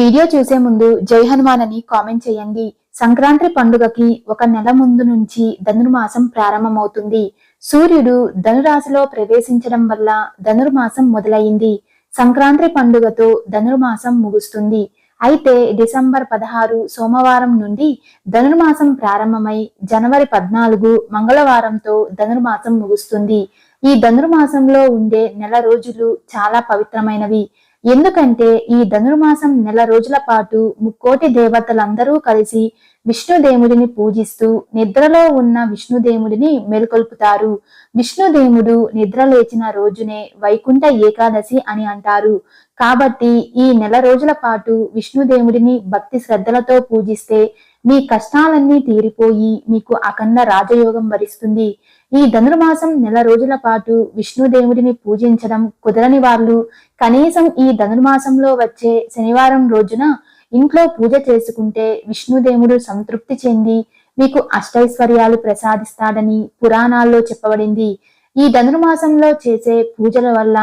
Video చూసే ముందు జై హనుమాన్ అని కామెంట్ చేయండి. సంక్రాంతి పండుగకి ఒక నెల ముందు నుంచి ధనుర్మాసం ప్రారంభమవుతుంది. సూర్యుడు ధనురాశిలో ప్రవేశించడం వల్ల ధనుర్మాసం మొదలైంది. సంక్రాంతి పండుగతో ధనుర్మాసం ముగుస్తుంది. అయితే డిసెంబర్ పదహారు సోమవారం నుండి ధనుర్మాసం ప్రారంభమై జనవరి పద్నాలుగు మంగళవారంతో ధనుర్మాసం ముగుస్తుంది. ఈ ధనుర్మాసంలో ఉండే నెల రోజులు చాలా పవిత్రమైనవి. ఎందుకంటే ఈ ధనుర్మాసం నెల రోజుల పాటు ముక్కోటి దేవతలందరూ కలిసి విష్ణుదేవుడిని పూజిస్తూ నిద్రలో ఉన్న విష్ణుదేవుడిని మేల్కొల్పుతారు. విష్ణుదేవుడు నిద్ర లేచిన రోజునే వైకుంఠ ఏకాదశి అని అంటారు. కాబట్టి ఈ నెల రోజుల పాటు విష్ణుదేవుడిని భక్తి శ్రద్ధలతో పూజిస్తే మీ కష్టాలన్నీ తీరిపోయి మీకు అఖండ రాజయోగం వరిస్తుంది. ఈ ధనుర్మాసం నెల రోజుల పాటు విష్ణుదేవుడిని పూజించడం కుదరని వాళ్ళు కనీసం ఈ ధనుర్మాసంలో వచ్చే శనివారం రోజున ఇంట్లో పూజ చేసుకుంటే విష్ణుదేవుడు సంతృప్తి చెంది మీకు అష్టైశ్వర్యాలు ప్రసాదిస్తాడని పురాణాల్లో చెప్పబడింది. ఈ ధనుర్మాసంలో చేసే పూజల వల్ల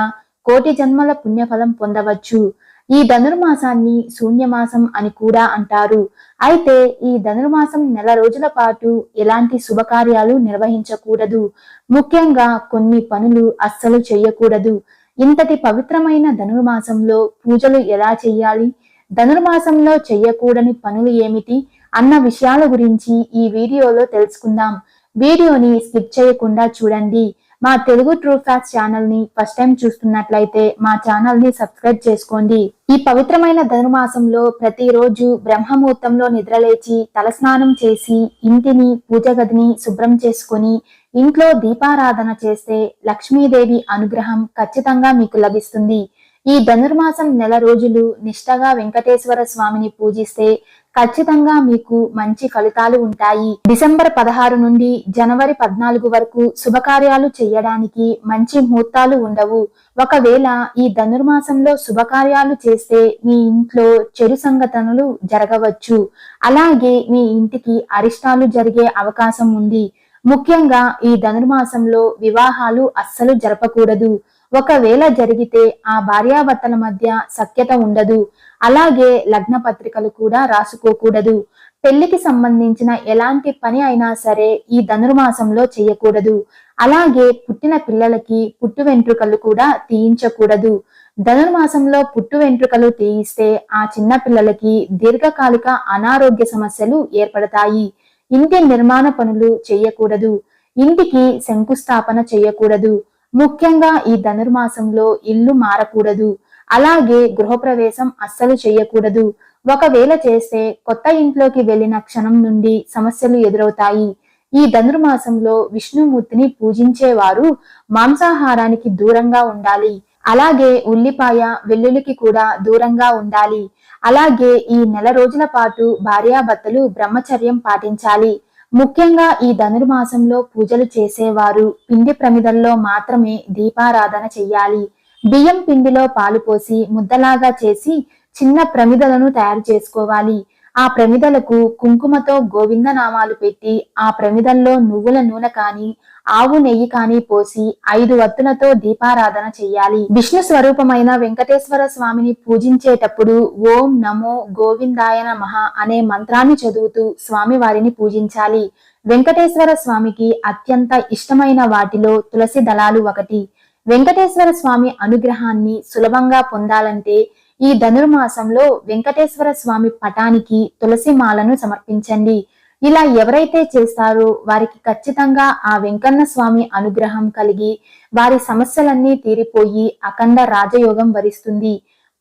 కోటి జన్మల పుణ్యఫలం పొందవచ్చు. ఈ ధనుర్మాసాన్ని శూన్యమాసం అని కూడా అంటారు. అయితే ఈ ధనుర్మాసం నెల రోజుల పాటు ఎలాంటి శుభకార్యాలు నిర్వహించకూడదు. ముఖ్యంగా కొన్ని పనులు అస్సలు చేయకూడదు ఇంతటి పవిత్రమైన ధనుర్మాసంలో పూజలు ఎలా చేయాలి ధనుర్మాసంలో చేయకూడని పనులు ఏమిటి? అన్న విషయాల గురించి ఈ వీడియోలో తెలుసుకుందాం. వీడియోని స్కిప్ చేయకుండా చూడండి. మా తెలుగు ట్రూ ఫ్యాక్స్ ఛానల్ని ఫస్ట్ టైం చూస్తున్నట్లయితే మా ఛానల్ని సబ్స్క్రైబ్ చేసుకోండి. ఈ పవిత్రమైన ధనుమాసంలో ప్రతిరోజు బ్రహ్మముహూర్తంలో నిద్రలేచి తలస్నానం చేసి ఇంటిని పూజ గదిని శుభ్రం చేసుకొని ఇంట్లో దీపారాధన చేస్తే లక్ష్మీదేవి అనుగ్రహం ఖచ్చితంగా మీకు లభిస్తుంది. ఈ ధనుర్మాసం నెల రోజులు నిష్టగా వెంకటేశ్వర స్వామిని పూజిస్తే ఖచ్చితంగా మీకు మంచి ఫలితాలు ఉంటాయి. డిసెంబర్ పదహారు నుండి జనవరి పద్నాలుగు వరకు శుభకార్యాలు చేయడానికి మంచి ముహూర్తాలు ఉండవు. ఒకవేళ ఈ ధనుర్మాసంలో శుభకార్యాలు చేస్తే మీ ఇంట్లో చెడు సంఘటనలు జరగవచ్చు. అలాగే మీ ఇంటికి అరిష్టాలు జరిగే అవకాశం ఉంది. ముఖ్యంగా ఈ ధనుర్మాసంలో వివాహాలు అస్సలు జరపకూడదు. ఒకవేళ జరిగితే ఆ భార్యాభర్తల మధ్య సఖ్యత ఉండదు. అలాగే లగ్న పత్రికలు కూడా రాసుకోకూడదు. పెళ్ళికి సంబంధించిన ఎలాంటి పని అయినా సరే ఈ ధనుర్మాసంలో చేయకూడదు. అలాగే పుట్టిన పిల్లలకి పుట్టు వెంట్రుకలు కూడా తీయించకూడదు. ధనుర్మాసంలో పుట్టు వెంట్రుకలు తీయిస్తే ఆ చిన్న పిల్లలకి దీర్ఘకాలిక అనారోగ్య సమస్యలు ఏర్పడతాయి. ఇంటి నిర్మాణ పనులు చేయకూడదు. ఇంటికి శంకుస్థాపన చేయకూడదు. ముఖ్యంగా ఈ ధనుర్మాసంలో ఇల్లు మారకూడదు. అలాగే గృహప్రవేశం అస్సలు చేయకూడదు ఒకవేళ చేస్తే కొత్త ఇంట్లోకి వెళ్ళిన క్షణం నుండి సమస్యలు ఎదురవుతాయి. ఈ ధనుర్మాసంలో విష్ణుమూర్తిని పూజించేవారు మాంసాహారానికి దూరంగా ఉండాలి. అలాగే ఉల్లిపాయ వెల్లుల్లికి కూడా దూరంగా ఉండాలి. అలాగే ఈ నెల రోజుల పాటు భార్యాభర్తలు బ్రహ్మచర్యం పాటించాలి. ముఖ్యంగా ఈ ధనుర్మాసంలో పూజలు చేసేవారు. పిండి ప్రమిదల్లో మాత్రమే దీపారాధన చెయ్యాలి. బియ్యం పిండిలో పాలు పోసి ముద్దలాగా చేసి చిన్న ప్రమిదలను తయారు చేసుకోవాలి. ఆ ప్రమిదలకు కుంకుమతో గోవింద నామాలు పెట్టి ఆ ప్రమిదల్లో నువ్వుల నూనె కాని ఆవు నెయ్యి కాని పోసి ఐదు వత్తులతో దీపారాధన చెయ్యాలి. విష్ణు స్వరూపమైన వెంకటేశ్వర స్వామిని పూజించేటప్పుడు ఓం నమో గోవిందాయ నమః అనే మంత్రాన్ని చదువుతూ స్వామి వారిని పూజించాలి. వెంకటేశ్వర స్వామికి అత్యంత ఇష్టమైన వాటిలో తులసి దళాలు ఒకటి. వెంకటేశ్వర స్వామి అనుగ్రహాన్ని సులభంగా పొందాలంటే ఈ ధనుర్మాసంలో వెంకటేశ్వర స్వామి పటానికి తులసి మాలను సమర్పించండి. ఇలా ఎవరైతే చేస్తారో వారికి ఖచ్చితంగా ఆ వెంకన్న స్వామి అనుగ్రహం కలిగి వారి సమస్యలన్నీ తీరిపోయి అఖండ రాజయోగం వరిస్తుంది.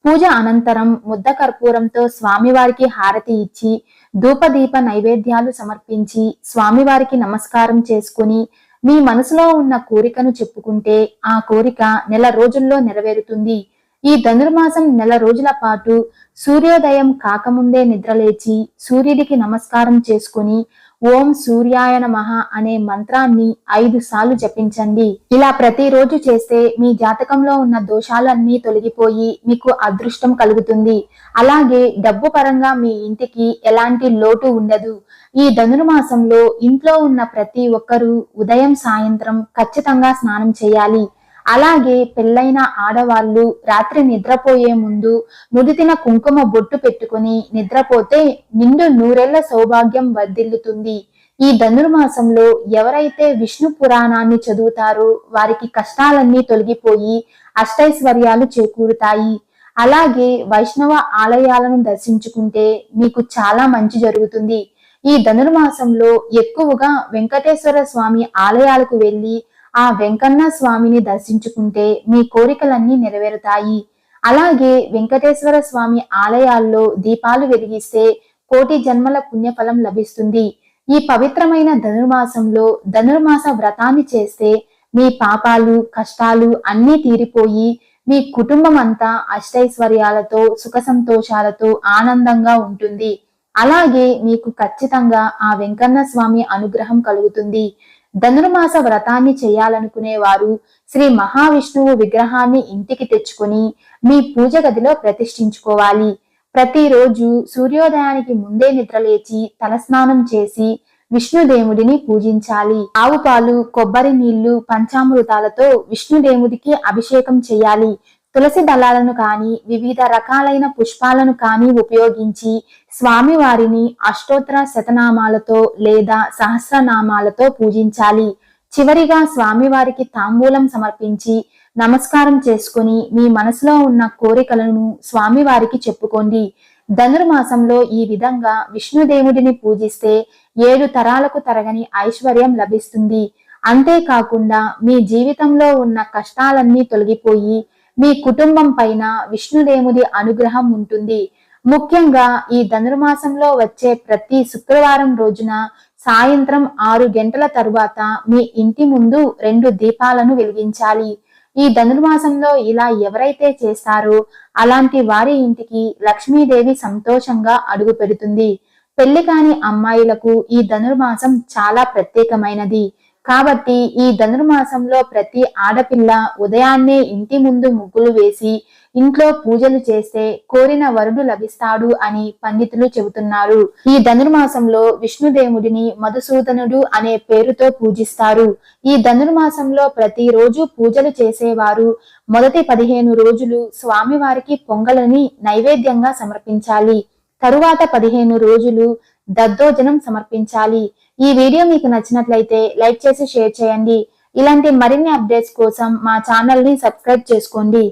పూజ అనంతరం ముద్ద కర్పూరంతో స్వామివారికి హారతి ఇచ్చి ధూపదీప నైవేద్యాలు సమర్పించి స్వామివారికి నమస్కారం చేసుకుని మీ మనసులో ఉన్న కోరికను చెప్పుకుంటే ఆ కోరిక నెల రోజుల్లో నెరవేరుతుంది. ఈ ధనుర్మాసం నెల రోజుల పాటు సూర్యోదయం కాకముందే నిద్రలేచి సూర్యుడికి నమస్కారం చేసుకుని ఓం సూర్యాయ నమః అనే మంత్రాన్ని ఐదు సార్లు జపించండి. ఇలా ప్రతిరోజు చేస్తే మీ జాతకంలో ఉన్న దోషాలన్నీ తొలగిపోయి మీకు అదృష్టం కలుగుతుంది. అలాగే డబ్బు పరంగా మీ ఇంటికి ఎలాంటి లోటు ఉండదు. ఈ ధనుర్మాసంలో ఇంట్లో ఉన్న ప్రతి ఒక్కరూ ఉదయం సాయంత్రం ఖచ్చితంగా స్నానం చేయాలి. అలాగే పెళ్ళైన ఆడవాళ్ళు రాత్రి నిద్రపోయే ముందు నుదితిన కుంకుమ బొట్టు పెట్టుకుని నిద్రపోతే నిండు నూరెళ్ళ సౌభాగ్యం వర్ధిల్లుతుంది. ఈ ధనుర్మాసంలో ఎవరైతే విష్ణు పురాణాన్ని చదువుతారో వారికి కష్టాలన్నీ తొలగిపోయి అష్టైశ్వర్యాలు చేకూరుతాయి. అలాగే వైష్ణవ ఆలయాలను దర్శించుకుంటే మీకు చాలా మంచి జరుగుతుంది. ఈ ధనుర్మాసంలో ఎక్కువగా వెంకటేశ్వర స్వామి ఆలయాలకు వెళ్ళి ఆ వెంకన్న స్వామిని దర్శించుకుంటే మీ కోరికలన్నీ నెరవేరుతాయి. అలాగే వెంకటేశ్వర స్వామి ఆలయాల్లో దీపాలు వెలిగిస్తే కోటి జన్మల పుణ్యఫలం లభిస్తుంది. ఈ పవిత్రమైన ధనుర్మాసంలో ధనుర్మాస వ్రతాన్ని చేస్తే మీ పాపాలు కష్టాలు అన్నీ తీరిపోయి మీ కుటుంబం అంతా అష్టైశ్వర్యాలతో సుఖ సంతోషాలతో ఆనందంగా ఉంటుంది. అలాగే మీకు ఖచ్చితంగా ఆ వెంకన్న స్వామి అనుగ్రహం కలుగుతుంది. ధనుర్మాస వ్రతాన్ని చేయాలనుకునే వారు శ్రీ మహావిష్ణువు విగ్రహాన్ని ఇంటికి తెచ్చుకొని మీ పూజ గదిలో ప్రతిష్ఠించుకోవాలి. ప్రతిరోజు సూర్యోదయానికి ముందే నిద్రలేచి తలస్నానం చేసి విష్ణుదేవుడిని పూజించాలి. ఆవు పాలు కొబ్బరి నీళ్ళు పంచామృతాలతో విష్ణుదేవుడికి అభిషేకం చేయాలి. తులసి దళాలను కానీ వివిధ రకాలైన పుష్పాలను కానీ ఉపయోగించి స్వామివారిని అష్టోత్తర శతనామాలతో లేదా సహస్రనామాలతో పూజించాలి. చివరిగా స్వామివారికి తాంబూలం సమర్పించి నమస్కారం చేసుకుని మీ మనసులో ఉన్న కోరికలను స్వామివారికి చెప్పుకోండి. ధనుర్మాసంలో ఈ విధంగా విష్ణుదేవుడిని పూజిస్తే ఏడు తరాలకు తరగని ఐశ్వర్యం లభిస్తుంది. అంతేకాకుండా మీ జీవితంలో ఉన్న కష్టాలన్నీ తొలగిపోయి మీ కుటుంబం పైన విష్ణుదేవుడి అనుగ్రహం ఉంటుంది. ముఖ్యంగా ఈ ధనుర్మాసంలో వచ్చే ప్రతి శుక్రవారం రోజున సాయంత్రం ఆరు గంటల తరువాత మీ ఇంటి ముందు రెండు దీపాలను వెలిగించాలి. ఈ ధనుర్మాసంలో ఇలా ఎవరైతే చేస్తారో అలాంటి వారి ఇంటికి లక్ష్మీదేవి సంతోషంగా అడుగు పెడుతుంది. పెళ్ళి కాని అమ్మాయిలకు ఈ ధనుర్మాసం చాలా ప్రత్యేకమైనది. కాబట్టి ఈ ధనుర్మాసంలో ప్రతి ఆడపిల్ల ఉదయాన్నే ఇంటి ముందు ముగ్గులు వేసి ఇంట్లో పూజలు చేస్తే కోరిన వరుడు లభిస్తాడు అని పండితులు చెబుతున్నారు. ఈ ధనుర్మాసంలో విష్ణుదేవుడిని మధుసూదనుడు అనే పేరుతో పూజిస్తారు. ఈ ధనుర్మాసంలో ప్రతిరోజు పూజలు చేసేవారు మొదటి పదిహేను రోజులు స్వామివారికి పొంగలని నైవేద్యంగా సమర్పించాలి. తరువాత పదిహేను రోజులు దద్దోజనం సమర్పించాలి. ఈ వీడియో మీకు నచ్చినట్లయితే లైక్ చేసి షేర్ చేయండి. ఇలాంటి మరిన్ని అప్డేట్స్ కోసం మా ఛానల్ని సబ్స్క్రైబ్ చేసుకోండి.